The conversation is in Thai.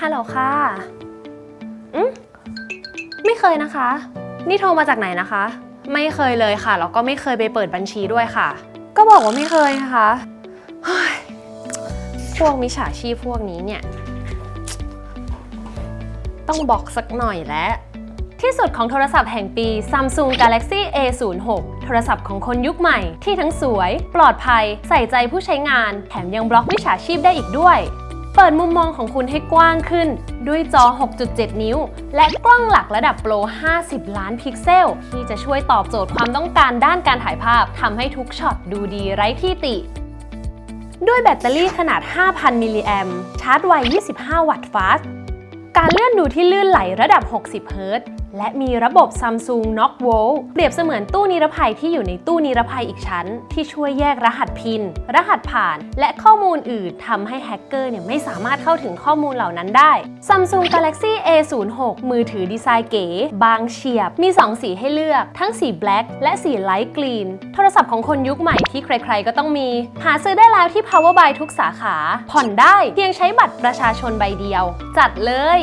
ฮัลโหลค่ะอืมไม่เคยนะคะ นี่โทรมาจากไหนนะคะ ไม่เคยเลยค่ะ แล้วก็ไม่เคยไปเปิดบัญชีด้วยค่ะ ก็บอกว่าไม่เคยนะคะเฮ้ยพวกมิจฉาชีพพวกนี้เนี่ย ต้องบอกสักหน่อยแล้ว ที่สุดของโทรศัพท์แห่งปี Samsung Galaxy A06 โทรศัพท์ของคนยุคใหม่ที่ทั้งสวย ปลอดภัย ใส่ใจผู้ใช้งาน แถมยังบล็อกมิจฉาชีพได้อีกด้วย เปิดมุมมองของคุณให้กว้างขึ้น ด้วยจอ 6.7 นิ้ว และกล้องหลักระดับโปร 50 ล้านพิกเซล ที่จะช่วยตอบโจทย์ความต้องการด้านการถ่ายภาพทำให้ทุกช็อตดูดีไร้ที่ติ ด้วยแบตเตอรี่ขนาด 5,000 มิลลิแอมป์ชาร์จไว 25 วัตต์ฟาสต์การเลื่อนดูที่ลื่นไหลระดับ 60 เฮิรตซ์ และมีระบบ Samsung Knock Volt เปรียบเสมือนตู้นิรภัยที่อยู่ในตู้นิรภัยอีกชั้น ที่ช่วยแยกรหัสพิน รหัสผ่าน และข้อมูลอื่นทำให้แฮกเกอร์เนี่ยไม่สามารถเข้าถึงข้อมูลเหล่านั้นได้ Samsung Galaxy A06 มือถือดีไซน์เก๋ บางเฉียบ มี 2 สีให้เลือก ทั้งสี Black และสี Light Green โทรศัพท์ของคนยุคใหม่ที่ใครๆก็ต้องมี หาซื้อได้แล้วที่ Power Buy ทุกสาขา ผ่อนได้เพียงใช้บัตรประชาชนใบเดียว จัดเลย